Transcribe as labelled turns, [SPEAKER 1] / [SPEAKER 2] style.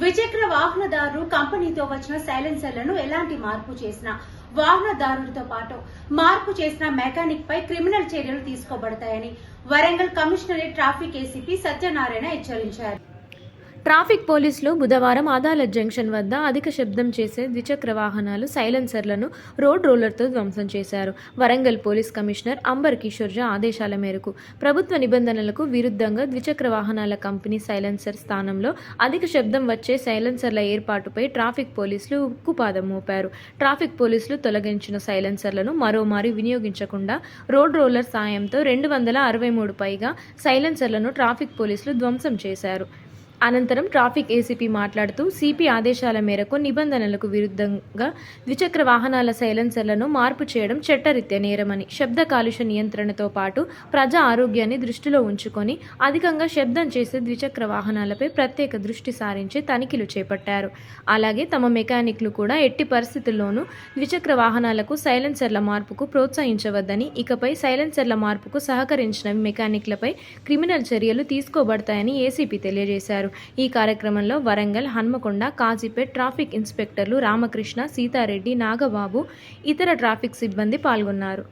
[SPEAKER 1] ద్విచక్ర వాహనదారులు కంపెనీతో వచ్చిన సైలెన్సర్లను ఎలాంటి మార్పు చేసినా వాహనదారులతో పాటు మార్పు చేసిన మెకానిక్ పై క్రిమినల్ చర్యలు తీసుకోబడతాయని Warangal commissionerate traffic ACP Satyanarayana హెచ్చరించారు.
[SPEAKER 2] ట్రాఫిక్ పోలీసులు బుధవారం అదాలత్ జంక్షన్ వద్ద అధిక శబ్దం చేసే ద్విచక్ర వాహనాలు సైలెన్సర్లను రోడ్ రోలర్తో ధ్వంసం చేశారు. Warangal police commissioner amber Kishore Jha ఆదేశాల మేరకు ప్రభుత్వ నిబంధనలకు విరుద్ధంగా ద్విచక్ర వాహనాల కంపెనీ సైలెన్సర్ స్థానంలో అధిక శబ్దం వచ్చే సైలెన్సర్ల ఏర్పాటుపై ట్రాఫిక్ పోలీసులు ఉక్కుపాదం మోపారు. ట్రాఫిక్ పోలీసులు తొలగించిన సైలెన్సర్లను మరోమారు వినియోగించకుండా రోడ్ రోలర్ సాయంతో రెండు వందల అరవై మూడు పైగా సైలెన్సర్లను ట్రాఫిక్ పోలీసులు ధ్వంసం చేశారు. అనంతరం ట్రాఫిక్ ఏసీపీ మాట్లాడుతూ సిపి ఆదేశాల మేరకు నిబంధనలకు విరుద్ధంగా ద్విచక్ర వాహనాల సైలెన్సర్లను మార్పు చేయడం చట్టరీత్యా నేరమని శబ్ద కాలుష్య నియంత్రణతో పాటు ప్రజా ఆరోగ్యాన్ని దృష్టిలో ఉంచుకొని అధికంగా శబ్దం చేసే ద్విచక్ర వాహనాలపై ప్రత్యేక దృష్టి సారించి తనిఖీలు చేపట్టారు. అలాగే తమ మెకానిక్లు కూడా ఎట్టి పరిస్థితుల్లోనూ ద్విచక్ర వాహనాలకు సైలెన్సర్ల మార్పుకు ప్రోత్సహించవద్దని ఇకపై సైలెన్సర్ల మార్పుకు సహకరించిన మెకానిక్లపై క్రిమినల్ చర్యలు తీసుకోబడతాయని ఏసీపీ తెలియజేశారు. ఈ కార్యక్రమంలో వరంగల్ హన్మకొండ కాజీపేట్ ట్రాఫిక్ ఇన్స్పెక్టర్లు రామకృష్ణ సీతారెడ్డి నాగబాబు ఇతర ట్రాఫిక్ సిబ్బంది పాల్గొన్నారు.